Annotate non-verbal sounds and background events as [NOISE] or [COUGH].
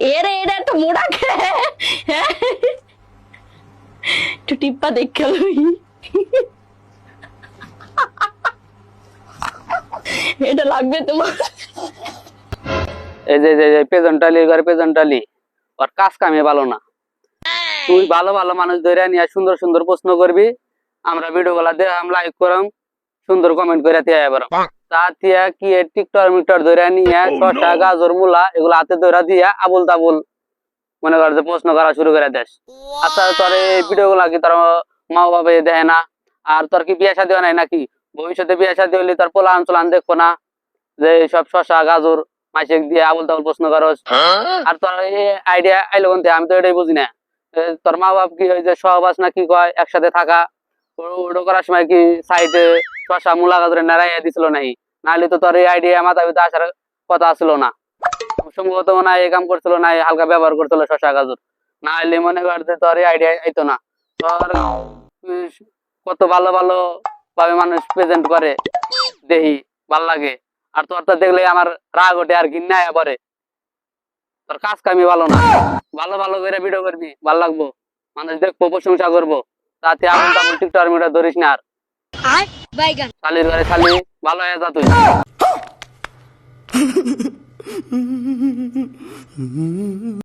এরে এটা একটা মোড়া খে একটু টিপ্পা দেখে এটা লাগবে তোমার। এই যে যে পেজন্টালি ঘরে পেজন্টালি ওর কাজ কামে ভালো না। তুই ভালো ভালো মানুষ ধরে নিয়ে সুন্দর সুন্দর প্রশ্ন করবি। আমরা ভিডিও গুলা দেখাম লাইক করাম। সুন্দর কমেন্ট করে দিয়ে এবার তা দিয়া কি টিকটর মিকটর ধরে নিয়ে শসা গাজর মূলা এগুলো হাতে ধরে দিয়ে আবুল তাবুল মনে কর যে প্রশ্ন করা শুরু করে দেশ আচ্ছা তোর এই ভিডিও গুলা কি তোর মা বাবা দেয় না? আর তোর কি বিয়ে শাদী নাই নাকি? ভবিষ্যতে বিয়ে শাদী হলে তোর পোলা আঞ্চলান দেখব না? যে সব শসা গাজর মাইসেক দিয়ে আবুল তাবুল প্রশ্ন করস। আর তোর এই আইডিয়া আইলো কোনতে আমি তো এটাই বুঝি না। তোর মা বাপ কি ওই যে সহবাস না কি কয়? একসাথে থাকা? ওটা করার সময় কি সাইডে শসা মূলা গাজরে নাড়াইয়া দিছিল নাই নাহলে তো তোর এই আইডিয়া মাথা ভিতরে আসার কথা আসলো না। সম্ভবত মনে হয় এই কাম করছিল না হালকা ব্যবহার করছিল শসা গাজর। না হলে মনে করতে তোর এই আইডিয়া আইতো না। তোর কত ভালো ভালো ভাবে মানুষ প্রেজেন্ট করে দেখি ভালো লাগে। আর তোর তো দেখলে আমার রাগ ওঠে আর ঘিন্না পরে তোর কাজ কামি ভালো না। ভালো ভালো করে ভিডিও করবি, ভালো লাগবো। মানুষ দেখব, প্রশংসা করব। তাতে তামল টিকটক ধরিস না আর। শালির ঘরে শালি ভালো হয়ে যা তুই। [LAUGHS]